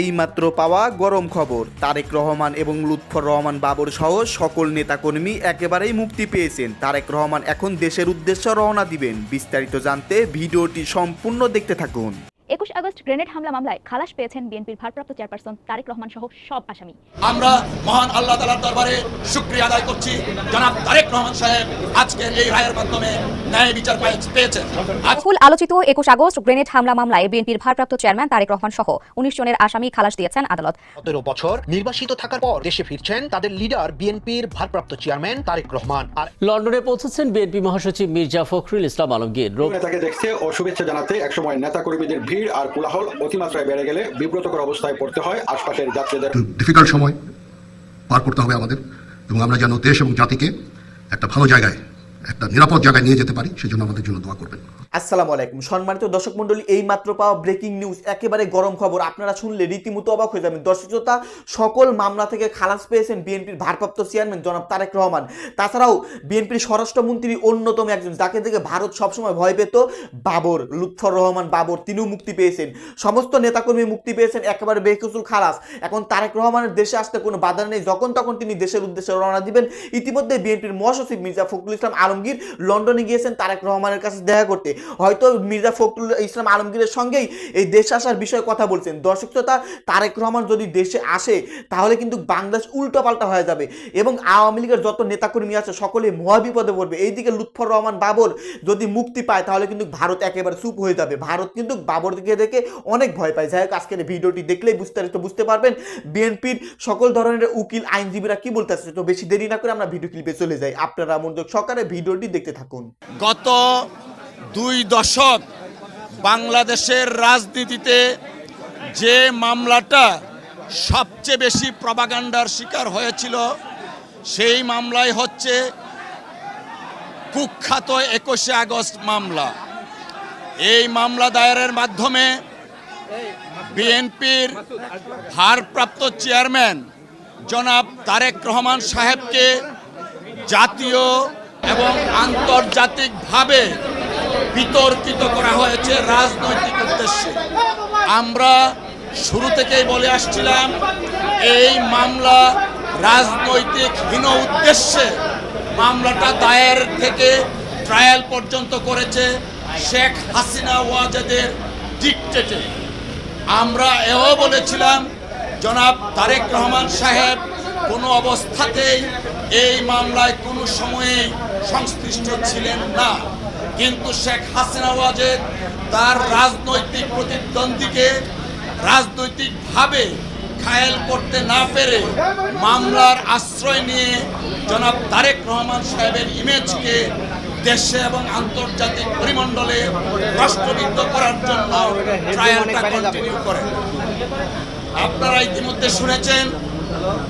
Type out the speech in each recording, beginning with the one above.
এই মাত্র পাওয়া গরম খবর। তারেক রহমান এবং লুৎফর রহমান বাবর সহ সকল নেতাকর্মী একেবারেই মুক্তি পেয়েছেন। তারেক রহমান এখন দেশের উদ্দেশ্যে রওনা দিবেন। বিস্তারিত জানতে ভিডিওটি সম্পূর্ণ দেখতে থাকুন। একুশ আগস্ট গ্রেনেড হামলা মামলায় খালাস পেয়েছেন বিএনপির ভারপ্রাপ্ত চেয়ারপারসন তারেক রহমান সহ সব আসামি। আমরা মহান আল্লাহ তালার দরবারে শুক্রিয়া আদায় করছি। জনাব তারেক রহমান সাহেব আজকের এই রায়ের মাধ্যমে ন্যায় বিচার পেয়েছেন। আজ আলোচিত একুশ আগস্ট গ্রেনেড হামলা মামলায় বিএনপির ভারপ্রাপ্ত চেয়ারম্যান তারেক রহমান সহ উনিশ জনের আসামি খালাস দিয়েছেন আদালত। সতেরো বছর নির্বাসিত থাকার পর দেশে ফিরছেন তাদের লিডার বিএনপির ভারপ্রাপ্ত চেয়ারম্যান তারেক রহমান। আর লন্ডনে পৌঁছেছেন বিএনপি মহাসচিব মির্জা ফখরুল ইসলাম আলমগীর। দেখতে ও শুভেচ্ছা জানাতে একসময় নেতা কর্মীদের ভিড় আর কোলাহল অতিমাত্রায় বেড়ে গেলে বিব্রতকর অবস্থায় পড়তে হয় আশপাশের যাত্রীদের। ডিফিকাল্ট সময় পার করতে হবে আমাদের এবং আমরা যেন দেশ এবং জাতিকে একটা ভালো জায়গায়, একটা নিরাপদ জায়গায় নিয়ে যেতে পারি, সেজন্য আমাদের জন্য দোয়া করবেন। আসসালামু আলাইকুম। সম্মানিত দর্শক মন্ডলী এই মাত্র পাওয়া ব্রেকিং নিউজ একেবারে গরম খবর। আপনারা শুনলে রীতিমতো অবাক হয়ে যাবেন। দর্শক শ্রোতা, সকল মামলা থেকে খালাস পেয়েছেন বিএনপির ভারপ্রাপ্ত চেয়ারম্যান জনাব তারেক রহমান। তাছাড়াও বিএনপির স্বরাষ্ট্রমন্ত্রী অন্যতম একজন, যাকে দেখে ভারত সবসময় ভয় পেত, বাবর, লুৎফর রহমান বাবর, তিনিও মুক্তি পেয়েছেন। সমস্ত নেতাকর্মী মুক্তি পেয়েছেন, একেবারে বেকসুল খালাস। এখন তারেক রহমানের দেশে আসতে কোনো বাধা নেই। যখন তখন তিনি দেশের উদ্দেশ্যে রওনা দিবেন। ইতিমধ্যে বিএনপির মহাসচিব মির্জা ফখরুল ইসলাম আলমগীর লন্ডনে গিয়েছেন তারেক রহমানের কাছে দেখা করতে। হয়তো মির্জা ফখরুল ইসলাম আলমগীরের সঙ্গেই এই দেশে আসার বিষয়ে কথা বলছেন। দর্শক শ্রোতা, তারেক রহমান যদি দেশে আসে, তাহলে কিন্তু বাংলাদেশ উল্টোপাল্টা হয়ে যাবে এবং আওয়ামী লীগের যত নেতাকর্মী আছে, সকলে মহাবিপদে পড়বে। এইদিকে লুৎফর রহমান বাবর যদি মুক্তি পায়, তাহলে কিন্তু ভারত একেবারে চুপ হয়ে যাবে। ভারত কিন্তু বাবর দিকে দেখে অনেক ভয় পায়। যাই হোক, আজকের ভিডিওটি দেখলেই বিস্তারিত বুঝতে পারবেন। বিএনপির সকল ধরনের উকিল আইনজীবীরা কি বলতেছে তো বেশি দেরি না করে আমরা ভিডিও ক্লিপে চলে যাই। আপনারা মনোযোগ সহকারে ভিডিওটি দেখতে থাকুন। গত দুই দশক বাংলাদেশের রাজনীতিতে যে মামলাটা সবচেয়ে বেশি প্রবাগান্ডার শিকার হয়েছিল, সেই মামলাই হচ্ছে কুখ্যাত একুশে আগস্ট মামলা। এই মামলা দায়েরের মাধ্যমে বিএনপির ভারপ্রাপ্ত চেয়ারম্যান জনাব তারেক রহমান সাহেবকে জাতীয় এবং আন্তর্জাতিকভাবে বিতর্কিত করা হয়েছে রাজনৈতিক উদ্দেশ্যে। আমরা শুরু থেকেই বলে আসছিলাম, এই মামলা রাজনৈতিক হীন উদ্দেশ্যে মামলাটা দায়ের থেকে ট্রায়াল পর্যন্ত করেছে শেখ হাসিনা ওয়াজেদের ডিকটেটে আমরা এও বলেছিলাম, জনাব তারেক রহমান সাহেব কোনো অবস্থাতেই এই মামলায় কোনো সময়েই সংশ্লিষ্ট ছিলেন না। কিন্তু শেখ হাসিনা ওয়াজেদ তার রাজনৈতিক প্রতিদ্বন্দ্বীকে রাজনৈতিকভাবে ঘায়েল করতে না পেরে মামলার আশ্রয় নিয়ে জনাব তারেক রহমান সাহেবের ইমেজকে দেশে এবং আন্তর্জাতিক পরিমণ্ডলে রাষ্ট্রবিদ্ধ করার জন্য ট্রায়ালটা কন্টিনিউ করেন। আপনারা ইতিমধ্যে শুনেছেন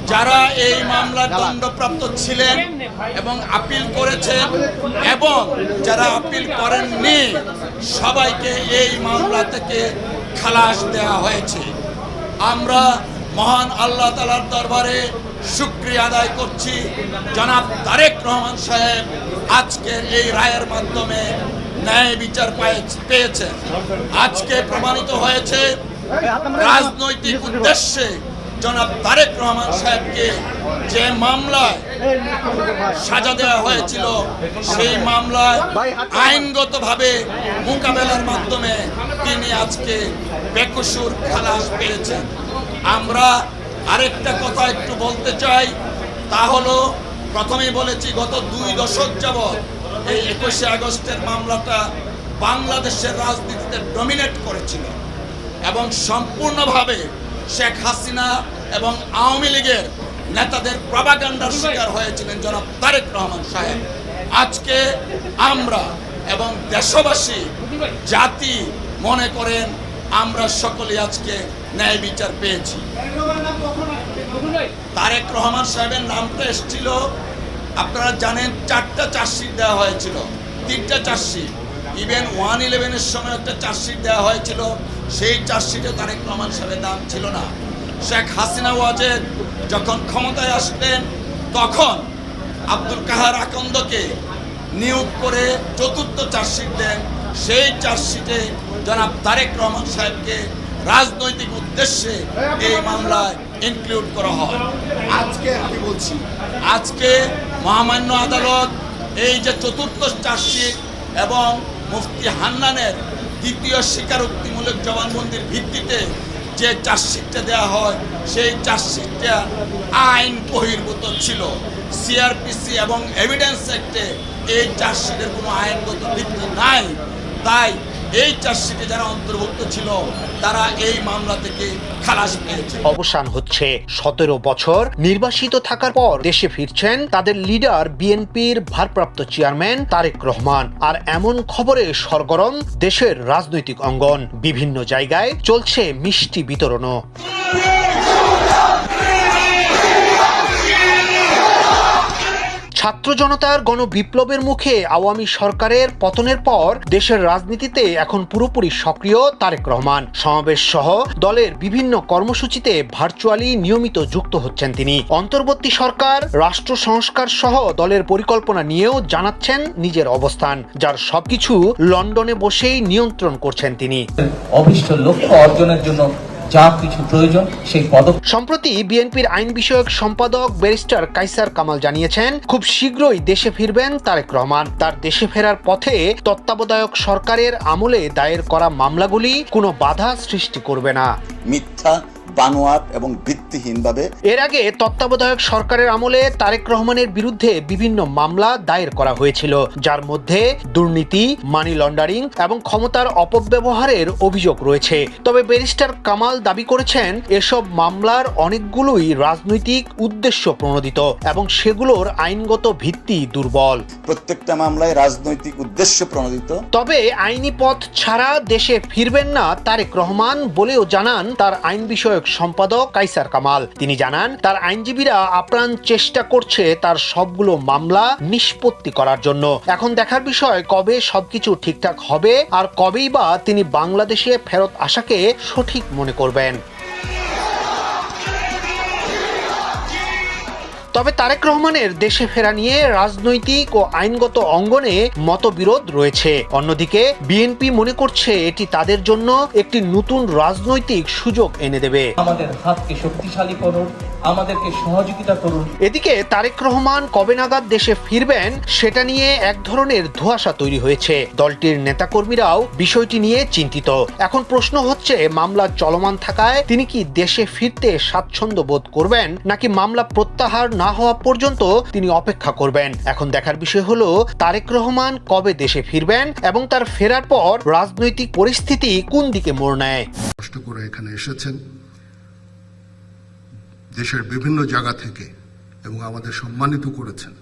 যারা এই মামলার দণ্ডপ্রাপ্ত ছিলেন এবং আপিল করেছেন এবং যারা আপিল করেননি, সবাইকে এই মামলা থেকে খালাস দেওয়া হয়েছে। আমরা মহান আল্লাহ তালার দরবারে শুক্রিয়া আদায় করছি। জনাব তারেক রহমান সাহেব আজকের এই রায়ের মাধ্যমে ন্যায় বিচার পায়ে- পেয়েছেন। আজকে প্রমাণিত হয়েছে, রাজনৈতিক উদ্দেশ্যে জনাব তারেক রহমান সাহেবকে যে মামলায় সাজা দেওয়া হয়েছিল, সেই মামলায় আইনগতভাবে মোকাবেলার মাধ্যমে তিনি আজকে বেকসুর খালাস পেয়েছেন। আমরা আরেকটা কথা একটু বলতে চাই, তা হলো প্রথমেই বলেছি, গত দুই দশক যাবৎ এই একুশে আগস্টের মামলাটা বাংলাদেশের রাজনীতিতে ডমিনেট করেছিল এবং সম্পূর্ণভাবে শেখ হাসিনা এবং আওয়ামী লীগের নেতাদের প্রবাগান্ডার শিকার হয়েছিলেন জনাব তারেক রহমান সাহেব। আজকে আমরা এবং দেশবাসী জাতি মনে করেন আমরা সকলে আজকে ন্যায় বিচার পেয়েছি। তারেক রহমান সাহেবের নামটা এসেছিল আপনারা জানেন চারটা চার্জশিট দেওয়া হয়েছিল তিনটা চার্জশিট। ইভেন ওয়ান ইলেভেনের সময় একটা চার্জশিট দেওয়া হয়েছিল সেই চার্জশিটে তারেক রহমান সাহেবের নাম ছিল না। শেখ হাসিনা ওয়াজেদ যখন ক্ষমতায় আসলেন তখন আব্দুল কাহার আকন্দকে নিয়োগ করে চতুর্থ চার্জশিট দেন। সেই চার্জশিটে জনাব তারেক রহমান সাহেবকে রাজনৈতিক উদ্দেশ্যে এই মামলায় ইনক্লুড করা হয়। আজকে আমি বলছি, আজকে মহামান্য আদালত এই যে চতুর্থ চার্জশিট এবং মুফতি হান্নানের দ্বিতীয় স্বীকারোক্তিমূলক জবানবন্দির ভিত্তিতে যে চার্জশিটটা দেওয়া হয়, সেই চার্জশিটটা আইন বহির্ভূত ছিল। সিআরপিসি এবং এভিডেন্স অ্যাক্টে এই চার্জশিটের কোনো আইনগত ভিত্তি নাই। তাই এই চার্জশিটে যারা অন্তর্ভুক্ত ছিল, তারা এই মামলা থেকে খালাস পেয়েছে। অবসান হচ্ছে সতেরো বছর। নির্বাসিত থাকার পর দেশে ফিরছেন তাদের লিডার বিএনপির ভারপ্রাপ্ত চেয়ারম্যান তারেক রহমান। আর এমন খবরে সরগরম দেশের রাজনৈতিক অঙ্গন। বিভিন্ন জায়গায় চলছে মিষ্টি বিতরণও। ছাত্র জনতার গণবিপ্লবের মুখে আওয়ামী সরকারের পতনের পর দেশের রাজনীতিতে এখন পুরোপুরি সক্রিয় তারেক রহমান। সমাবেশ সহ দলের বিভিন্ন কর্মসূচিতে ভার্চুয়ালি নিয়মিত যুক্ত হচ্ছেন তিনি। অন্তর্বর্তী সরকার, রাষ্ট্র সংস্কার সহ দলের পরিকল্পনা নিয়েও জানাচ্ছেন নিজের অবস্থান। যার সবকিছু লন্ডনে বসেই নিয়ন্ত্রণ করছেন তিনি। অভিষ্ট লক্ষ্য অর্জনের জন্য যা কিছু প্রয়োজন সেই পদক সম্প্রতি বিএনপির আইন বিষয়ক সম্পাদক ব্যারিস্টার কাইসার কামাল জানিয়েছেন খুব শীঘ্রই দেশে ফিরবেন তারেক রহমান। তার দেশে ফেরার পথে তত্ত্বাবধায়ক সরকারের আমলে দায়ের করা মামলাগুলি কোনো বাধা সৃষ্টি করবে না। মিথ্যা বানোয়াট এবং ভিত্তিহীনভাবে এর আগে তত্ত্বাবধায়ক সরকারের আমলে তারেক রহমানের বিরুদ্ধে বিভিন্ন মামলা দায়ের করা হয়েছিল যার মধ্যে দুর্নীতি মানি লন্ডারিং এবং ক্ষমতার অপব্যবহারের অভিযোগ রয়েছে। তবে ব্যারিস্টার কামাল দাবি করেছেন এসব মামলার অনেকগুলোই রাজনৈতিক উদ্দেশ্য প্রণোদিত এবং সেগুলোর আইনগত ভিত্তি দুর্বল। প্রত্যেকটা মামলায় রাজনৈতিক উদ্দেশ্য প্রণোদিত। তবে আইনি পথ ছাড়া দেশে ফিরবেন না তারেক রহমান বলেও জানান তার আইন বিষয়ক সম্পাদক কাইসার কামাল। তিনি জানান, তার আইনজীবীরা আপ্রাণ চেষ্টা করছে তার সবগুলো মামলা নিষ্পত্তি করার জন্য। এখন দেখার বিষয়, কবে সবকিছু ঠিকঠাক হবে আর কবেই বা তিনি বাংলাদেশে ফেরত আসাকে সঠিক মনে করবেন। তবে তারেক রহমানের দেশে ফেরা নিয়ে রাজনৈতিক ও আইনগত অঙ্গনে মতবিরোধ রয়েছে। অন্যদিকে বিএনপি মনে করছে এটি তাদের জন্য একটি নতুন রাজনৈতিক সুযোগ এনে দেবে। আমাদের হাতকে শক্তিশালী করুন আমাদেরকে সহযোগিতা করুন। এদিকে তারেক রহমান কবে নাগাদ দেশে ফিরবেন সেটা নিয়ে এক ধরনের ধোঁয়াশা তৈরি হয়েছে। দলটির নেতাকর্মীরাও বিষয়টি নিয়ে চিন্তিত। এখন প্রশ্ন হচ্ছে মামলা চলমান থাকায় তিনি কি দেশে ফিরতে স্বাচ্ছন্দ্য বোধ করবেন নাকি মামলা প্রত্যাহার না হওয়া পর্যন্ত তিনি অপেক্ষা করবেন। এখন দেখার বিষয় হলো, তারেক রহমান কবে দেশে ফিরবেন এবং তার ফেরার পর রাজনৈতিক পরিস্থিতি কোন দিকে মোড় নেয়? কষ্ট করে এখানে এসেছেন। দেশের বিভিন্ন জায়গা থেকে এবং আমাদের সম্মানিত করেছেন।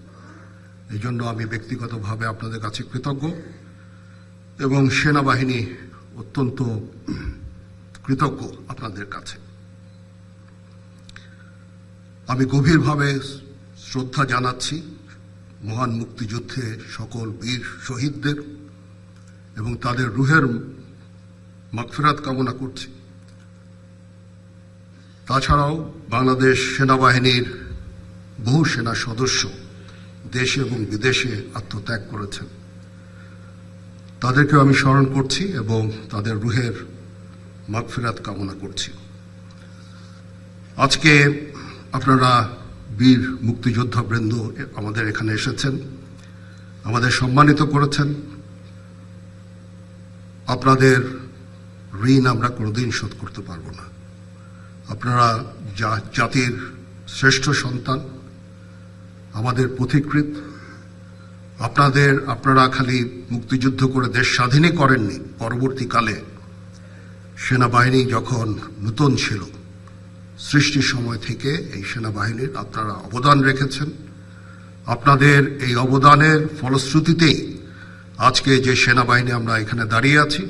এই জন্য আমি ব্যক্তিগতভাবে আপনাদের কাছে কৃতজ্ঞ এবং সেনাবাহিনী অত্যন্ত কৃতজ্ঞ আপনাদের কাছে। আমি গভীরভাবে শ্রদ্ধা জানাচ্ছি মহান মুক্তিযুদ্ধে সকল বীর শহীদদের এবং তাদের রুহের মাগফিরাত কামনা করছি। তাছাড়াও বাংলাদেশ সেনাবাহিনীর বহু সেনা সদস্য দেশে এবং বিদেশে আত্মত্যাগ করেছেন। তাদেরকেও আমি স্মরণ করছি এবং তাদের রুহের মাগফিরাত কামনা করছি। আজকে আপনারা বীর মুক্তিযোদ্ধা বৃন্দ আমাদের এখানে এসেছেন, আমাদের সম্মানিত করেছেন। আপনাদের ঋণ আমরা কোনোদিন শোধ করতে পারব না। আপনারা জা- জাতির শ্রেষ্ঠ সন্তান, আমাদের পথিকৃত আপনাদের, আপনারা খালি মুক্তিযুদ্ধ করে দেশ স্বাধীনই করেননি। পরবর্তীকালে সেনাবাহিনী যখন নূতন ছিল সৃষ্টির সময় থেকে এই সেনাবাহিনীর আপনারা অবদান রেখেছেন। আপনাদের এই অবদানের ফলশ্রুতিতেই আজকে যে সেনাবাহিনী আমরা এখানে দাঁড়িয়ে আছি,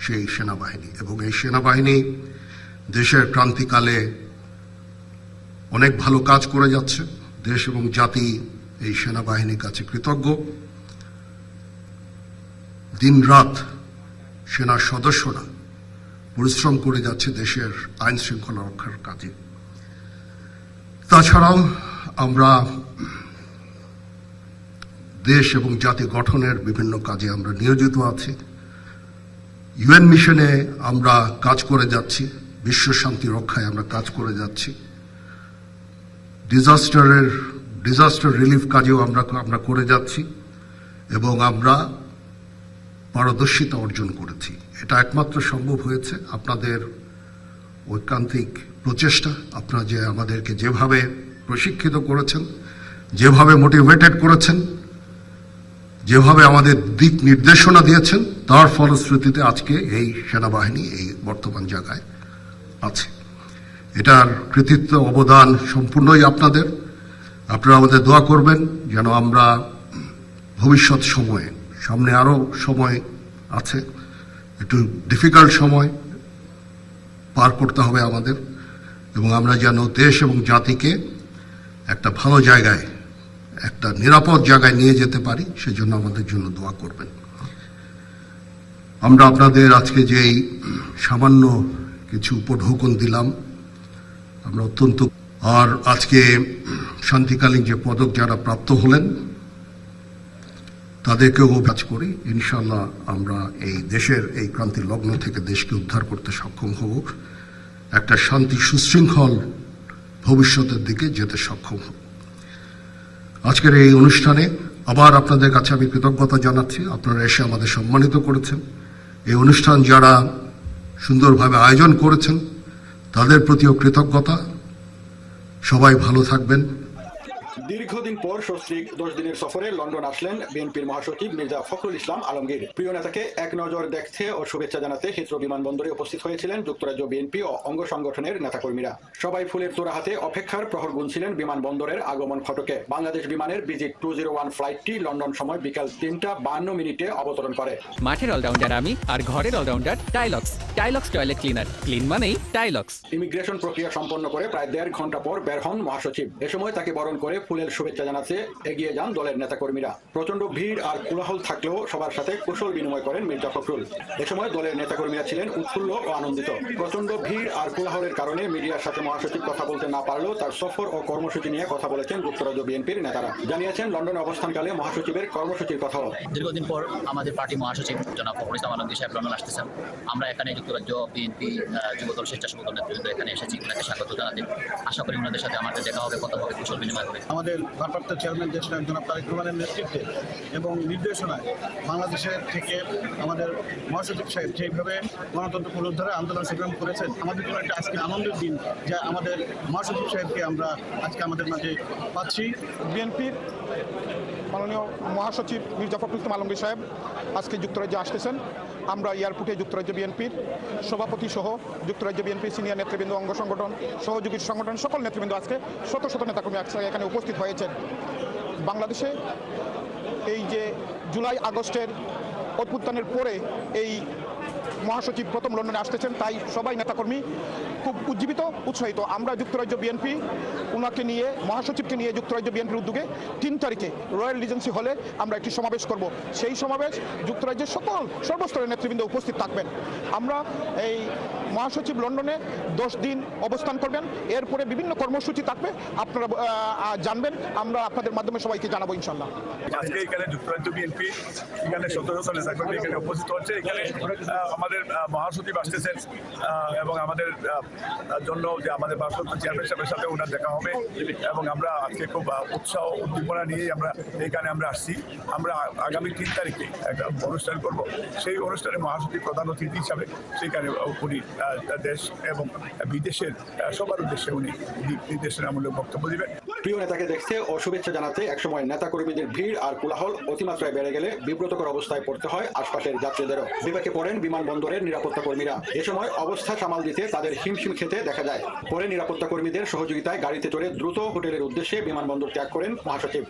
সেই সেনাবাহিনী এবং এই সেনাবাহিনী দেশের ক্রান্তিকালে অনেক ভালো কাজ করে যাচ্ছে। দেশ এবং জাতি এই সেনাবাহিনীর কাছে কৃতজ্ঞ। দিনরাত সেনার সদস্যরা পরিশ্রম করে যাচ্ছে দেশের আইন শৃঙ্খলা রক্ষার কাজে। তাছাড়াও আমরা দেশ এবং জাতি গঠনের বিভিন্ন কাজে আমরা নিয়োজিত আছি। ইউএন মিশনে আমরা কাজ করে যাচ্ছি, বিশ্ব শান্তি রক্ষায় আমরা কাজ করে যাচ্ছি। ডিজাস্টারের, ডিজাস্টার রিলিফ কাজেও আমরা আমরা করে যাচ্ছি এবং আমরা পারদর্শিতা অর্জন করেছি। এটা একমাত্র সম্ভব হয়েছে আপনাদের ঐকান্তিক প্রচেষ্টা। আপনারা যে আমাদেরকে যেভাবে প্রশিক্ষিত করেছেন, যেভাবে মোটিভেটেড করেছেন, যেভাবে আমাদের দিক নির্দেশনা দিয়েছেন, তার ফলশ্রুতিতে আজকে এই সেনাবাহিনী এই বর্তমান জায়গায় আছে। এটার কৃতিত্ব, অবদান সম্পূর্ণই আপনাদের। আপনারা আমাদের দোয়া করবেন যেন আমরা ভবিষ্যৎ সময়ে, সামনে আরও সময় আছে একটু ডিফিকাল্ট সময় পার করতে হবে আমাদের এবং আমরা যেন দেশ এবং জাতিকে একটা ভালো জায়গায়, একটা নিরাপদ জায়গায় নিয়ে যেতে পারি, সেজন্য আমাদের জন্য দোয়া করবেন। আমরা আপনাদের আজকে যেই সামান্য কিছু উপঢৌকন দিলাম, আমরা অত্যন্ত আর আজকে শান্তিকালীন যে পদক যারা প্রাপ্ত হলেন তাদেরকেও কাজ করি। ইনশাল্লাহ আমরা এই দেশের, এই ক্রান্তি লগ্ন থেকে দেশকে উদ্ধার করতে সক্ষম হব। একটা শান্তি সুশৃঙ্খল ভবিষ্যতের দিকে যেতে সক্ষম হব। আজকের এই অনুষ্ঠানে আবার আপনাদের কাছে আমি কৃতজ্ঞতা জানাচ্ছি। আপনারা এসে আমাদের সম্মানিত করেছেন। এই অনুষ্ঠান যারা সুন্দরভাবে আয়োজন করেছেন, তাদের প্রতিও কৃতজ্ঞতা। সবাই ভালো থাকবেন। দীর্ঘদিন পর সস্ত্রীক দশ দিনের সফরে লন্ডন আসলেন বিএনপির মহাসচিব মির্জা ফখরুল ইসলাম আলমগীর। প্রিয় নেতাকে এক নজর দেখতে ও শুভেচ্ছা জানাতে হিথ্রো বিমানবন্দরে উপস্থিত হয়েছিলেন যুক্তরাজ্য বিএনপি ও অঙ্গ সংগঠনের নেতাকর্মীরা। সবাই ফুলের তোড়া হাতে অপেক্ষার প্রহর গুনছিলেন বিমানবন্দরের আগমন ফটকে বাংলাদেশ বিমানের বিজিট টু জিরো ওয়ান ফ্লাইটটি লন্ডন সময় বিকাল তিনটা বান্ন মিনিটে অবতরণ করে। মাঠের অলরাউন্ডার আমি আর ঘরের all rounder Tilex. Tilex toilet cleaner. Clean মানেই টাইলক্স। ইমিগ্রেশন প্রক্রিয়া সম্পন্ন করে প্রায় দেড় ঘণ্টা পর বের হন মহাসচিব। এ সময় তাকে বরণ করে ফুলের শুভেচ্ছা জানাতে এগিয়ে যান দলের নেতাকর্মীরা। প্রচণ্ড ভিড় আর কোলাহল থাকলেও সবার সাথে কুশল বিনিময় করেন মির্জা ফখরুল। এ সময় দলের নেতাকর্মীরা ছিলেন উৎফুল্ল ও আনন্দিত। প্রচণ্ড ভিড় আর কোলাহলের কারণে মিডিয়ার সাথে মহাসচিব কথা বলতে না পারলেও তার সফর ও কর্মসূচি নিয়ে কথা বলেছেন যুক্তরাজ্য বিএনপির নেতারা। জানিয়েছেন, লন্ডনে অবস্থানকালে মহাসচিবের কর্মসূচির কথাও। দীর্ঘদিন পর আমাদের পার্টি মহাসচিব জনাব ফখরুল ইসলাম আলমগীর সাহেব লন্ডন আসতেছেন। আমরা এখানে যুক্তরাজ্য বিএনপি যুবদল, স্বেচ্ছাসেবক নেতৃবৃন্দ এখানে এসেছি। ওনাকে স্বাগত জানাতে। আশা করি ওনাদের সাথে আমাদের দেখা হবে, কথা হবে, কুশল বিনিময় হবে। আমাদের ভারপ্রাপ্ত চেয়ারম্যান দেশ নায়ক জনাব তারেক রহমানের নেতৃত্বে এবং নির্দেশনায় বাংলাদেশের থেকে আমাদের মহাসচিব সাহেব যেভাবে গণতন্ত্র পুনরুদ্ধারে আন্দোলন সংগ্রাম করেছেন, আমাদের জন্য একটা আজকে আনন্দের দিন যা আমাদের মহাসচিব সাহেবকে আমরা আজকে আমাদের মাঝে পাচ্ছি। বিএনপির মাননীয় মহাসচিব মির্জা ফখরুল ইসলাম আলমগীর সাহেব আজকে যুক্তরাজ্যে আসতেছেন। আমরা এয়ারপোর্টে যুক্তরাজ্য বিএনপির সভাপতি সহ যুক্তরাজ্য বিএনপির সিনিয়র নেতৃবৃন্দ, অঙ্গ সংগঠন, সহযোগী সংগঠন, সকল নেতৃবৃন্দ আজকে শত শত নেতাকর্মী একসাথে এখানে উপস্থিত হয়েছেন। বাংলাদেশে এই যে জুলাই আগস্টের অভ্যুত্থানের পরে এই মহাসচিব প্রথম লন্ডনে আসতেছেন, তাই সবাই নেতাকর্মী খুব উজ্জীবিত, উৎসাহিত। আমরা যুক্তরাজ্য বিএনপি ওনাকে নিয়ে, মহাসচিবকে নিয়ে যুক্তরাজ্য বিএনপির উদ্যোগে তিন তারিখে রয়্যাল রিজেন্সি হলে আমরা একটি সমাবেশ করব। সেই সমাবেশ যুক্তরাজ্যের সকল সর্বস্তরের নেতৃবৃন্দ উপস্থিত থাকবেন। আমরা এই মহাসচিব লন্ডনে দশ দিন অবস্থান করবেন। এরপরে বিভিন্ন কর্মসূচি থাকবে। আপনারা জানবেন। আমরা আপনাদের মাধ্যমে সবাইকে জানাব ইনশাল্লাহ আজকে এখানে যুক্তরাজ্য বিএনপি এখানে শত নেতাকর্মী এখানে উপস্থিত হচ্ছে। এখানে আমাদের মহাসচিব আসতেছেন এবং আমাদের জন্য যে আমাদের ভারপ্রাপ্ত চেয়ারম্যান সাহেবের সাথে ওনার দেখা হবে। এবং আমরা আজকে খুব উৎসাহ, উদ্দীপনা নিয়েই আমরা এখানে আমরা আসছি। আমরা আগামী তিন তারিখে একটা অনুষ্ঠান করব। সেই অনুষ্ঠানে মহাসচিব প্রধান অতিথি হিসাবে সেখানে উনি দেশ এবং বিদেশের সবার উদ্দেশ্যে উনি নির্দেশনামূলক বক্তব্য দিবেন। প্রিয় নেতাকে দেখতে ও শুভেচ্ছা জানাতে একসময় নেতাকর্মীদের ভিড় আর কোলাহল অতিমাত্রায় বেড়ে গেলে বিব্রতকর অবস্থায় পড়তে হয় আশপাশের যাত্রীদেরও। বিবেকে পড়েন বিমানবন্দরের নিরাপত্তা কর্মীরা। এ সময় অবস্থা সামাল দিতে তাদের হিমশিম খেতে দেখা যায়। পরে নিরাপত্তা কর্মীদের সহযোগিতায় গাড়িতে চড়ে দ্রুত হোটেলের উদ্দেশ্যে বিমানবন্দর ত্যাগ করেন মহাসচিব।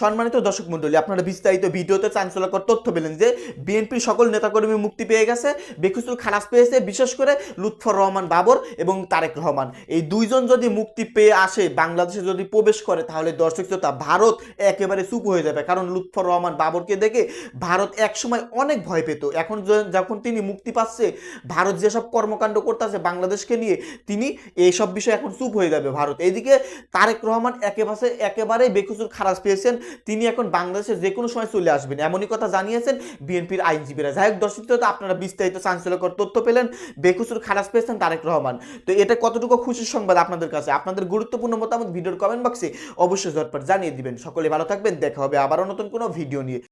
সম্মানিত দর্শক মন্ডলী আপনারা বিস্তারিত ভিডিওতে চাঞ্চল্যকর তথ্য পেলেন যে বিএনপির সকল নেতাকর্মী মুক্তি পেয়ে গেছে বেকুসুর খালাস পেয়েছে, বিশেষ করে লুৎফর রহমান বাবর এবং তারেক রহমান। এই দুইজন যদি মুক্তি পেয়ে আসে, বাংলাদেশে যদি প্রবেশ করে, তাহলে দর্শক শ্রোতা, ভারত একেবারে চুপ হয়ে যাবে। কারণ লুৎফর রহমান বাবরকে দেখে ভারত একসময় অনেক ভয় পেত। এখন যখন তিনি মুক্তি পাচ্ছে, ভারত যেসব কর্মকাণ্ড করতেছে বাংলাদেশকে নিয়ে, তিনি এইসব বিষয়ে এখন চুপ হয়ে যাবে ভারত। এইদিকে তারেক রহমান একেবারে একেবারে বেকুসুর খারাপ পেয়েছেন তিনি এখন বাংলাদেশে যে কোনো সময় চলে আসবেন। এমনই কথা জানিয়েছেন বিএনপির আইনজীবীরা। যাই হোক, দর্শক আপনারা বিস্তারিত চাঞ্চল্যকর তথ্য পেলেন। বেকুসুর খালাস পেয়েছেন তারেক রহমান। তো এটা কতটুকু খুশির সংবাদ আপনাদের কাছে? আপনাদের গুরুত্বপূর্ণ মতামত ভিডিওর কমেন্ট বক্সে অবশ্যই ঝটপট জানিয়ে দিবেন। সকলে ভালো থাকবেন। দেখা হবে আবারও নতুন কোনো ভিডিও নিয়ে।